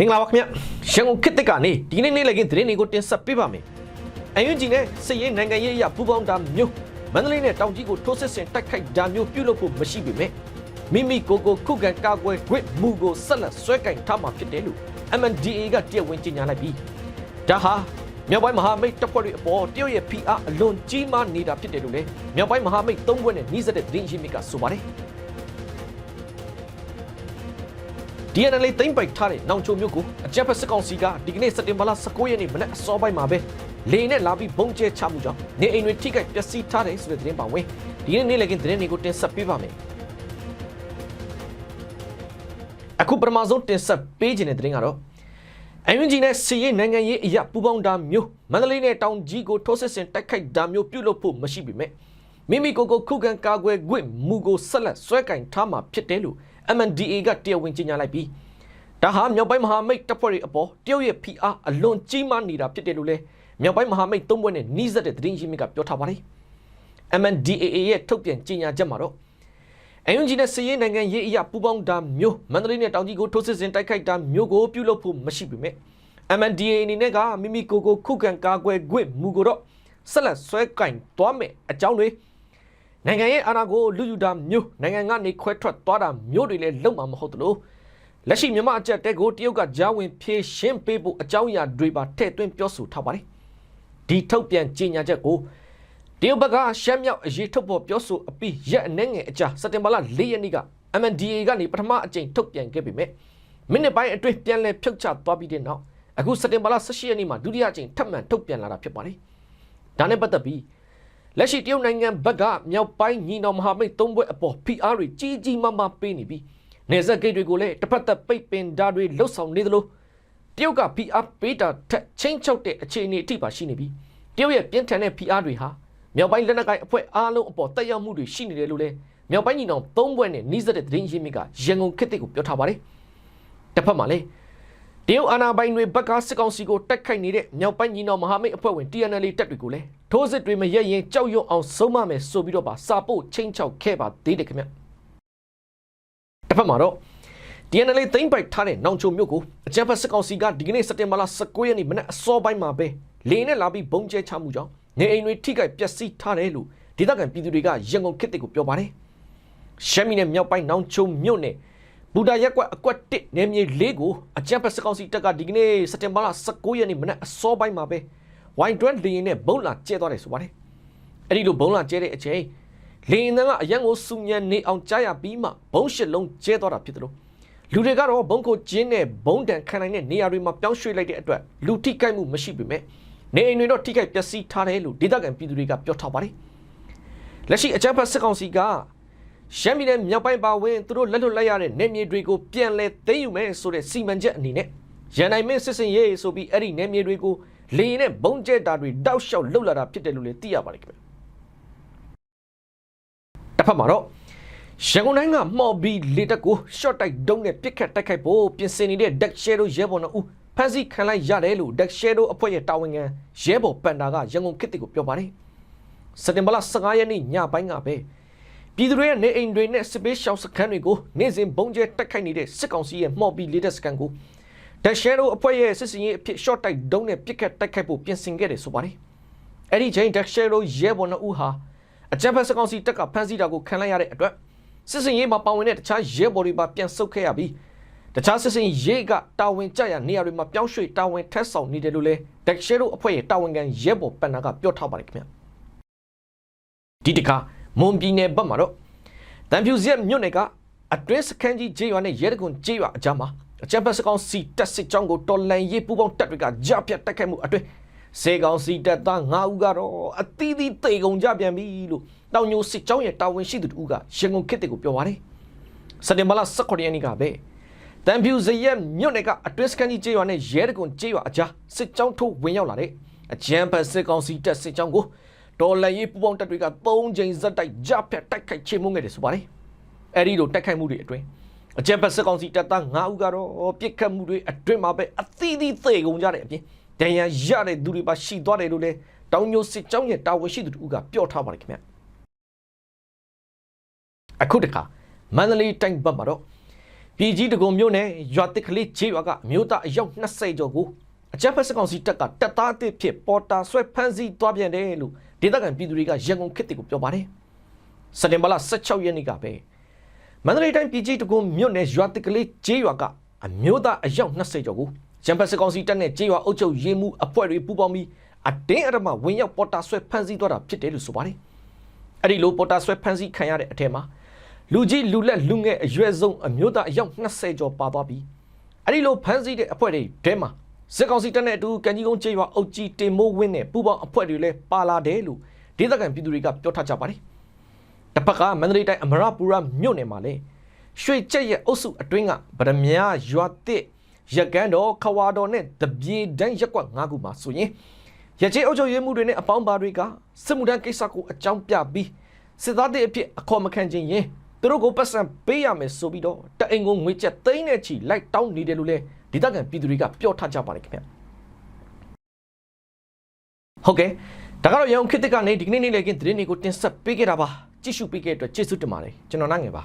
မင်္ဂလာပါခင်ဗျရန်ကုန်ခေတ်သစ်ကနေဒီနေ့နေ့လည်ကင်းသတင်းတွေကိုတင်ဆက်ပေးပါမယ်အန်ယူဂျီနဲ့စစ်ရေးနိုင်ငံရေးအရာပူးပေါင်းတာမျိုးမန္တလေးနဲ့တောင်ကြီးကိုထိုးစစ်ဆင်တိုက်ခိုက်တာမျိုးပြုလုပ်ဖို့မရှိပေမဲ့မိမိကိုယ်ကိုခုခံကာကွယ်ခွင့်မူကိုဆက်လက်ဆွဲကင်ထားမှာဖြစ်တယ်လို့ MNDAA ကတရားဝင်ကြေညာလိုက်ပြီးဒါဟာမြောက်ပိုင်းမဟာမိတ်တပ်ဖွဲ့တွေအပေါ်တရုတ်ရဲ့ဖိအားအလွန်ကြီးမားနေတာဖြစ်တယ်လို့လည်းမြောက်ပိုင်းမဟာမိတ်သုံးဘက်နဲ့နှီးစပ်တဲ့သတင်းရင်းမြစ်ကဆိုပါတယ် DNL သိမ့်ပိုက်ထားတဲ့နောင်ချိုမျိုးကိုအကြက်ဖက်စစ်ကောင်စီကဒီကနေ့စက်တင်ဘာလ19ရက်နေ့မနက်အစောပိုင်းမှာပဲလေနဲ့လာပြီးဘုံကျဲချမှုကြောင့်နေအိမ်တွေထိခိုက်ပျက်စီးထားတယ်ဆိုတဲ့သတင်းပါဝင်ဒီနေ့နေ့လည်ကင်းသတင်းတွေကိုတင်ဆက်ပေးပါမယ်အခုပထမဆုံးတင်ဆက်ပေးခြင်းတဲ့သတင်းကတော့အယွန်ဂျီနဲ့စီရေးနိုင်ငံရေးအရာပူးပေါင်းတာမျိုးမန္တလေးနဲ့တောင်ကြီးကိုထိုးစစ်ဆင်တိုက်ခိုက်တာမျိုးပြုလုပ်ဖို့မရှိပေမဲ့ မိမိကိုယ်ကိုခုခံကာကွယ်ခွင့်မူကိုဆက်လက်ဆွဲကင်ထားမှာဖြစ်တယ်လို့ MNDA ကတရားဝင်ကြေညာလိုက်ပြီးဒါဟာမြောက်ပိုင်းမဟာမိတ်တပ်ဖွဲ့တွေအပေါ်တရုတ်ရဲ့ဖိအားအလွန်ကြီးမားနေတာဖြစ်တယ်လို့လည်းမြောက်ပိုင်းမဟာမိတ်သုံးဘက်နဲ့နှီးစပ်တဲ့သတင်းရင်းမြစ်ကပြောထားပါတယ် MNDAA ရဲ့ထုတ်ပြန်ကြေညာချက်မှာတော့အယွန်ဂျီနဲ့စီးရေးနိုင်ငံရေးအရာပူးပေါင်းတာမျိုးမန္တလေးနဲ့တောင်ကြီးကိုထိုးစစ်ဆင်တိုက်ခိုက်တာမျိုးကိုပြုလုပ်ဖို့မရှိပေမဲ့ MNDAA အနေနဲ့ကမိမိကိုယ်ကိုခုခံကာကွယ်ခွင့်မူကိုတော့ဆက်လက်ဆွဲကင်သွားမယ်အကြောင်းတွေ နိုင်ငံရဲ့အာဏာကိုလူယူတာမျိုးနိုင်ငံကနေခွဲထွက်သွားတာမျိုးတွေလည်းလုံးမှာမဟုတ်သလိုလက်ရှိမြန်မာအကြက်တဲကိုတရုတ်ကကြားဝင်ဖြည့်ရှင်းပေးဖို့အကြောင်းအရာတွေပါထည့်သွင်းပြောဆိုထားပါတယ်ဒီထုတ်ပြန်ကြေညာချက်ကိုတရုတ်ဘက်ကရှမ်းမြောက်အရေးထုတ်ပေါ်ပြောဆိုအပြီးရက်အနှဲငယ်အကြာစက်တင်ဘာလ၄ရက်နေ့က MNDA ကနေပထမအကြိမ်ထုတ်ပြန်ခဲ့ပေမဲ့မိနစ်ပိုင်းအတွင်းပြန်လည်ဖြုတ်ချသွားပြီးတဲ့နောက်အခုစက်တင်ဘာလ18ရက်နေ့မှာဒုတိယအကြိမ်ထပ်မံထုတ်ပြန်လာတာဖြစ်ပါတယ်ဒါနဲ့ပတ်သက်ပြီး လက်ရှိတရုတ်နိုင်ငံဘက်ကမြောက်ပိုင်းညီနောင်မဟာမိတ်သုံးဘက်အပေါ် PR တွေကြီးကြီးမားမားပေးနေပြီးနေဆက်ဂိတ်တွေကိုလည်းတစ်ဖက်သက်ပိတ်ပင်ဓာတ်တွေလှုပ်ဆောင်နေသလိုတရုတ်က PR ပေးတာထက်ချင်းချောက်တဲ့အခြေအနေအထိပါရှိနေပြီးတရုတ်ရဲ့ပြင်းထန်တဲ့ PR တွေဟာမြောက်ပိုင်းလက်နက်ကိုင်အဖွဲ့အားလုံးအပေါ်တက်ရောက်မှုတွေရှိနေတယ်လို့လည်းမြောက်ပိုင်းညီနောင်သုံးဘက်နဲ့နှီးစပ်တဲ့သတင်းရင်းမြစ်ကရန်ကုန်ခေတ်သစ်ကိုပြောထားပါတယ်တစ်ဖက်မှာလည်းတရုတ်အာဏာပိုင်တွေဘက်ကစစ်ကောင်စီကိုတိုက်ခိုက်နေတဲ့မြောက်ပိုင်းညီနောင်မဟာမိတ်အဖွဲ့ဝင် TNL တပ်တွေကိုလည်း ထိုးစစ်တွေမရက်ရင်ကြောက်ရွံ့အောင်ဆုံးမမယ်ဆိုပြီးတော့ပါစာပို့ချင်းချောက်ခဲ့ပါသေးတယ်ခင်ဗျတစ်ဖက်မှာတော့ TNL သိမ့်ပိုက်ထားတဲ့နောင်ချိုမြို့ကိုအကြမ်းဖက်စစ်ကောင်စီကဒီကနေ့စက်တင်ဘာလ19ရက်နေ့မနက်အစောပိုင်းမှာပဲလေနဲ့လာပြီးဘုံကျဲချမှုကြောင့်နေအိမ်တွေထိခိုက်ပျက်စီးထားတယ်လို့ဒေသခံပြည်သူတွေကရန်ကုန်ခေတ်တစ်ကိုပြောပါတယ်ရှမ်းပြည်နယ်မြောက်ပိုင်းနောင်ချိုမြို့နယ်ဘူတာရက်ကွက်အကွက်1နယ်မြေ၄ကိုအကြံဖက်စကောင်စီတပ်ကဒီကနေ့စက်တင်ဘာလ19ရက်နေ့မနက်အစောပိုင်းမှာပဲ ဝိုင်တွန်းလေရင်နဲ့ဘုံလာကျဲသွားတယ်ဆိုပါတယ်အဲ့ဒီလိုဘုံလာကျဲတဲ့အချိန်လေရင်ကအရန်ကိုစုညံနေအောင်ကြားရပြီးမှဘုံရှစ်လုံးကျဲသွားတာဖြစ်တယ်လို့လူတွေကတော့ဘုံကိုကျင်းနဲ့ဘုံတန်ခံနိုင်တဲ့နေရာတွေမှာပြောင်းရွှေ့လိုက်တဲ့အတွက်လူထိခိုက်မှုမရှိပေမဲ့နေအိမ်တွေတော့ထိခိုက်ပျက်စီးထားတယ်လို့ဒေသခံပြည်သူတွေကပြောထားပါတယ်လက်ရှိအကြံဖက်စစ်ကောင်စီကရှမ်းပြည်နယ်မြောက်ပိုင်းပါဝင်သူတို့လက်လွတ်လိုက်ရတဲ့နယ်မြေတွေကိုပြန်လည်သိမ်းယူမယ်ဆိုတဲ့စီမံချက်အနေနဲ့ရန်နိုင်မင်းစစ်စင်ရေးဆိုပြီးအဲ့ဒီနယ်မြေတွေကို လေရင်နဲ့ဘုံကျဲတာတွေတောက်လျှောက်လှုပ်လာတာဖြစ်တယ်လို့လည်းသိရပါတယ်ခင်ဗျတစ်ဖက်မှာတော့ရန်ကုန်တိုင်းကမှော်ဘီလေတက်ကို short တိုက်ဒုံးနဲ့ပစ်ခတ်တိုက်ခိုက်ဖို့ပြင်ဆင်နေတဲ့ Deck Shadow ရဲဘော်တို့ဖန်စီခံလိုက်ရတယ်လို့ Deck Shadow အဖွဲ့ရဲ့တာဝန်ခံရဲဘော်ပန်တာကရန်ကုန်ခေတ်တစ်ကိုပြောပါတယ်စက်တင်ဘာလ15ရက်နေ့ညပိုင်းကပဲပြည်သူတွေရဲ့နေအိမ်တွေနဲ့စစ်ပေးရှောင်စခန်းတွေကိုနေ့စဉ်ဘုံကျဲတက်ခိုက်နေတဲ့စစ်ကောင်စီရဲ့မှော်ပြီးလေးတဲ့စခန်းကို ဒက်ရှဲတို့အဖွဲ့ရဲ့စစ်စင်ရေးအဖြစ် short တိုက်ဒုံးနဲ့ပစ်ခတ်တိုက်ခိုက်ဖို့ပြင်ဆင်ခဲ့တယ်ဆိုပါတယ်။အဲ့ဒီချိန်ဒက်ရှဲတို့ရဲဘော်နှစ်ဦးဟာအကြမ်းဖက်စစ်ကောင်စီတပ်ကဖမ်းဆီးတာကိုခံလိုက်ရတဲ့အတွက်စစ်စင်ရေးမှာပါဝင်တဲ့တခြားရဲဘော်တွေပါပြန်ဆုတ်ခဲ့ရပြီးတခြားစစ်စင်ရေးကတာဝန်ကျရနေရာတွေမှာပြောင်းရွှေ့တာဝန်ထက်ဆောင်နေတယ်လို့လည်းဒက်ရှဲတို့အဖွဲ့ရဲ့တာဝန်ခံရဲဘော်ပန်နာကပြောထားပါတယ်ခင်ဗျ။ဒီတခါမွန်ပြည်နယ်ဘက်မှာတော့တန်ဖြူရက်မြို့နယ်ကအတွင်းစခန်းကြီးကျေးရွာနဲ့ရဲတကွန်ကျေးရွာအကြားမှာ အကြမ်းဖက်စကောင်စီတပ်စစ်ကြောင်းကိုတော်လန်ရေးပူးပေါင်းတပ်တွေကကြားပြတ်တိုက်ခိုက်မှုအတွင်းစေကောင်စီတပ်သား9ဦးကတော့အသီးသီးတေကုန်ကြပြန်ပြီလို့တောင်ညိုစစ်ကြောင်းရဲ့တာဝန်ရှိသူတို့ကရန်ကုန်ခေတ်တွေကိုပြောပါတယ်စက်တင်ဘာလ18ရက်နေ့ကပဲတန်ဖြူရက်မြို့နယ်ကအတွင်းစခန်းကြီးကျေးရွာနဲ့ရဲတကွန်ကျေးရွာအကြားစစ်ကြောင်းထိုးဝင်ရောက်လာတဲ့အကြမ်းဖက်စစ်ကောင်စီတပ်စစ်ကြောင်းကိုဒေါ်လာရေးပူပေါင်းတပ်တွေက၃ချိန်ဇက်တိုက်ကြဖြတ်တိုက်ခိုက်ချေမှုခဲ့တယ်ဆိုပါတယ်။အဲဒီလိုတိုက်ခိုက်မှုတွေအတွင်း အကြံဖက်စစ်ကောင်စီတပ်သား9ဦးကတော့ပြစ်ခတ်မှုတွေအတွင်းမှာပဲအသီးသီးသေကုန်ကြတဲ့အပြင်ဒဏ်ရာရတဲ့သူတွေပါရှိသွားတယ်လို့လည်းတောင်ညိုစစ်ကြောင်းရဲ့တာဝန်ရှိသူတို့ကပြောထားပါတယ်ခင်ဗျ။အခုတခါမန္တလေးတိုင်းဘက်မှာတော့ပြည်ကြီးတကုံမြို့နယ်ရွာတစ်ကလေးခြေရွာကအမျိုးသားအယောက်20ကျော်ကိုအကြမ်းဖက်စစ်ကောင်စီတပ်ကတပ်သားအသစ်ဖြစ်ပေါ်တာဆွဲဖမ်းဆီးသွားပြန်တယ်လို့ဒေသခံပြည်သူတွေကရန်ကုန်ခေတ်တီကိုပြောပါတယ်စက်တင်ဘာလ16ရက်နေ့ကပဲ မန္တလေးတိုင်းပြည်ကြီးတကုံမြို့နယ်ရွာတစ်ကလေးခြေရွာကအမျိုးသားအယောက်20ကျော်ကိုရန်ဖက်စစ်ကောင်စီတပ်နဲ့ခြေရွာအုပ်ချုပ်ရေးမှုအဖွဲ့တွေပူးပေါင်းပြီးအတင်းအဓမ္မဝင်ရောက်ပေါ်တာဆွဲဖမ်းဆီးသွားတာဖြစ်တယ်လို့ဆိုပါတယ်အဲ့ဒီလိုပေါ်တာဆွဲဖမ်းဆီးခံရတဲ့အထက်မှာလူကြီးလူလက်လူငယ်အရွယ်ဆုံးအမျိုးသားအယောက်20ကျော်ပါသွားပြီအဲ့ဒီလိုဖမ်းဆီးတဲ့အဖွဲ့တွေထဲမှာစစ်ကောင်စီတပ်နဲ့အတူကန်ကြီးကုန်းကျေးရွာအုပ်ကြီးတင်မိုးဝင်းနဲ့ပူပေါင်းအဖွဲ့တွေလည်းပါလာတယ်လို့ဒေသခံပြည်သူတွေကပြောထားကြပါတယ် တစ်ဖက်ကမန္တလေးတိုင်းအမရပူရမြို့နယ်မှာလည်းရွှေကျက်ရဲ့အုပ်စုအတွင်းကဗရမ ्या ရွာတစ်ရက်ကန်းတော်ခဝါတော်နဲ့တပြေတန်းရက်ကွက်၅ခုမှာဆိုရင်ရချေအုပ်ချုပ်ရေးမှုတွေနဲ့အပေါင်းပါတွေကစစ်မှုထမ်းကိစ္စကိုအကြောင်းပြပြီးစစ်သားတွေအဖြစ်အခေါ်မခံခြင်းရင်သူတို့ကိုပတ်စံပေးရမယ်ဆိုပြီးတော့တအိမ်ကိုငွေကျပ်သိန်းနဲ့ချီလိုက်တောင်းနေတယ်လို့လည်းဒေသခံပြည်သူတွေကပြောထားကြပါတယ်ခင်ဗျဟုတ်ကဲ့ဒါကတော့ရန်ကုန်ခေတ်သစ်ကနေဒီကနေ့နေ့လည်ကင်းသတင်းတွေကိုတင်ဆက်ပေးခဲ့တာပါ ကြည့်ရှုပေးခဲ့တဲ့အတွက်ကျေးဇူးတင်ပါတယ်ကျွန်တော်နိုင်ငယ်ပါ